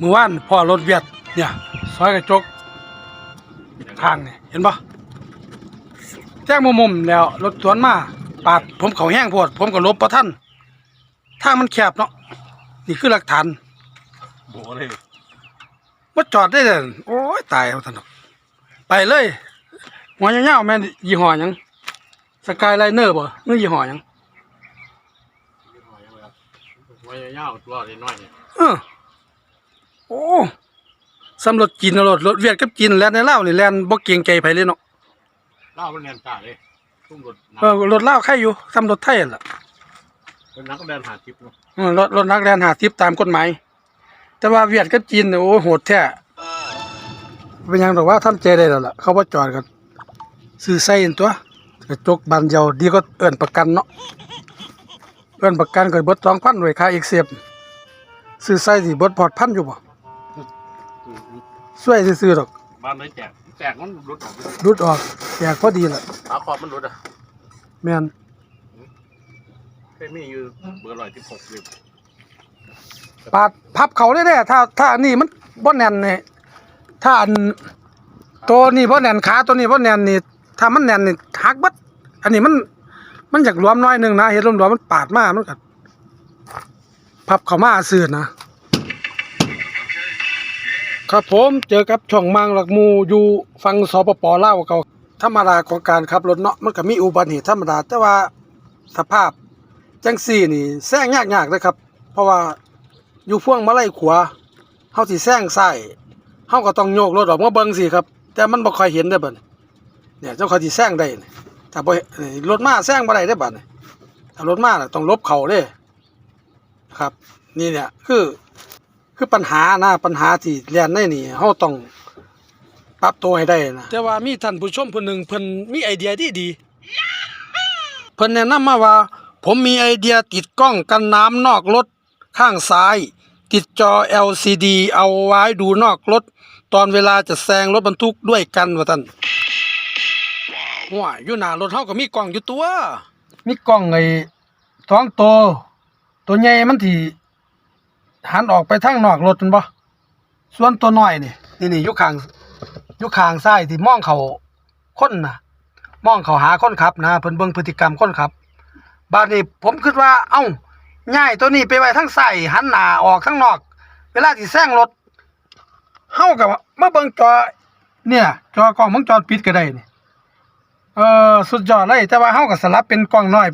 มือว่านพ่อรถเวียดเนี่ยซอยกระจกทางนี่เห็นปะแจ้งมุมมุมๆแล้วรถสวนมาปาดผมเขาแห้งโพดผมก็หลบประท่านทางมันแคบเนาะนี่คือหลักฐานโบเลยว่าจอดได้เลยโอ้ยตายเอาท่านดอกไปเลยหัวยาวๆแม่นยี่ห้อหยังสกายไลเนอร์บ่นึกยี่ห้อหยังไว้ยาวตัวน้อยเนี่ยเออ โอ้สำรถจีนรถรถเวียดกับจีนแล่นในลาวนี่แล่นบ่เกรงใจไผเลยเนาะเล่ามันแนนตาเลยทุ่มรถเออรถลาวใครอยู่สำรถไทยนั่นล่ะเป็นนักเดินหาทิพย์เนาะเออรถรถนักแล่นหาทิปตามกฎหมายแต่ว่าเวียดกับจีนเนี่ยโอ้โหดแท้เป็นหยังดอกว่าทำใจได้แล้วล่ะ เขาบ่จอดกันซื้อใส่อันตัวกระจกบานเดียวดีก็เอิ้นประกันเนาะเอิ้นประกันก็เบิด2,000ไว้ค่าเอกเซฟซื้อใส่สิเบิดพอดพันอยู่บ่ ช่วยซื้อๆดอกบ้านเลยแจกแจกมันรถออกรุดออกแจกพอดีล่ะขาขอบมันรถอะแม่นเคยมีอยู่เบอร์ร้อยที่หกเลยปาดพับเขาได้แน่ถ้าถ้าอันนี้มันบ่แน่นนี่ถ้าอันตัวนี้บ่แน่นขาตัวนี้บ่แน่นนี่ถ้ามันแน่นนี่หักเบัดอันนี้มัน มันอยากรวมน้อยหนึงนะเฮ็ดรวมๆมันปาดมามันก็พับเข้ามาซื่อนะ ครับผมเจอกับช่องมังหลักมูอยู่ฟังสปปลาวเก่าธรรมดาของการขับรถเนาะมันก็มีอุบัติเหตุธรรมดา แต่ว่าสภาพจังซี่นี่แซงยากๆนะครับ เพราะว่าอยู่พ่วงมาไล่ขวาเฮาสิแซงซ้ายเฮาก็ต้องโยกรถออกมาเบิ่งสิครับ แต่มันบ่ค่อยเห็นได้อบัดนี้เนี่ยเจ้าเขาสิแซงได้นี่ถ้าบ่นี่รถมาแซงบ่ได้ได้อบัดนี้ถ้ารถมาน่ะต้องลบเข่าเด้ครับ นี่เนี่ยคือ คือปัญหานะปัญหาที่เรียนในนี่เฮาต้องปรับตัวให้ได้นะแต่ว่ามีท่านผู้ชมผู้หนึงเพิ่นมีไอเดียที่ดีเพิ่นแนะนำมาว่า ผมมีไอเดียติดกล้องกันน้ำนอกรถข้างซ้าย ติดจอ LCD เอาไว้ดูนอกรถ ตอนเวลาจะแซงรถบรรทุกด้วยกันว่าท่านว้ายอยู่หน้ารถเฮาก็มีกล้องอยู่ตัว มีกล้องไอ้ท้องโตวตัวใหญ่มันที่ หันออกไปทางนอกรถมันบ่ส่วนตัวน้อยนี่นี่นี่อยู่ข้างอยู่ข้างซ้ายที่มองเขาคนน่ะ มองเขาหาคนขับนะเพิ่นเบิ่งพฤติกรรมคนขับ บาดนี้ผมคิดว่า เอ้าง่ายตัวนี้ไปไว้ทางใส่หันหน้าออกข้างนอก เวลาที่แซงรถเฮากับมาเบิ่งจอเนี่ย จอกล้องวงจรปิดก็ได้นี่เออสุดยอดเลยแต่ว่าเฮาก็สลับเป็นกล้องน้อย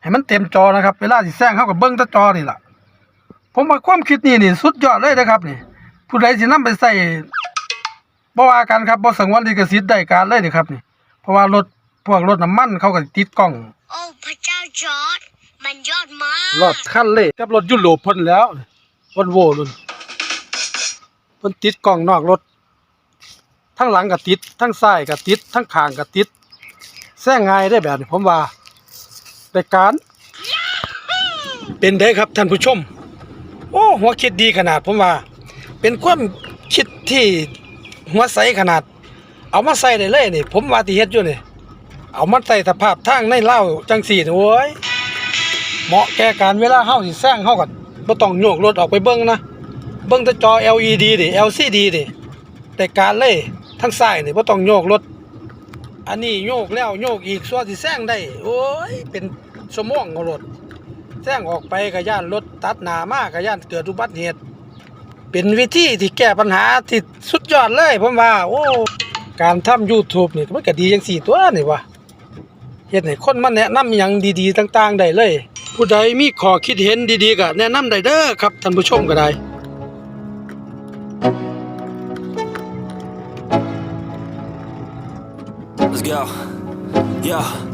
ให้มันเต็มจอนะครับ เวลาที่แซงเฮาก็เบิ่งแต่จอนี่ล่ะ ผมว่าความคิดนี่นี่สุดยอดเลยนะครับนี่ ผู้ใดสินำไปใส่บ่ว่ากันครับบ่สงวนลิขสิทธิ์ได้การเลยนี่ครับนี่ เพราะว่ารถพวกรถน้ำมันเขาก็ติดกล้อง โอ้พระเจ้าจอร์ดมันยอดมากรถคันเล่กับรถยุโรปเพิ่นแล้ววอนโวรุ่นเพิ่นติดกล้องนอกรถ ทั้งหลังก็ติด ทั้งซ้ายก็ติด ทั้งข้างก็ติดแซงง่ายได้แบบนี้ผมว่าในการ เป็นได้ครับท่านผู้ชม โอ้หัวคิดดีขนาดผมว่า เป็นความคิดที่หัวใสขนาด เอามาใส่ได้เลยนี่ผมว่าที่เฮ็ดอยู่นี่เอามาใส่สภาพทางในเล่าจังสี่โอ้ยเหมาะแก่การเวลาเฮาสิแซงเฮาก็บ่ต้องโยกรถออกไปเบิ่งนะเบิ่งแต่จอ LED ดิ LCD ดิแต่การเลยทางซ้ายนี่บ่ต้องโยกรถอันนี้โยกแล้วโยกอีกส่วนสิแซงได้ โอ้ยเป็นชั่วโมงของรถ แซงออกไปก็ย่านรถตัดหนามาก็ย่านเกิดอุบัติเหตุ เป็นวิธีที่แก้ปัญหาที่สุดยอดเลยผมว่า โอ้ การทำ YouTube นี่มันก็ดีจังสี่ตัวนี่วะเฮ็ดให้คนมาแนะนำหยังดีๆต่าง ๆ ได้เลย ผู้ใดมีข้อคิดเห็นดีๆก็แนะนำได้เด้อครับท่านผู้ชมก็ได้ go. Yo.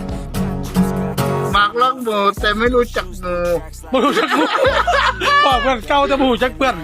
กหมูแต่ไม่รู้จักหมูบ่รู้จักกูบอกเพื่อนเก่าแต่บ่รู้จักเพื่อน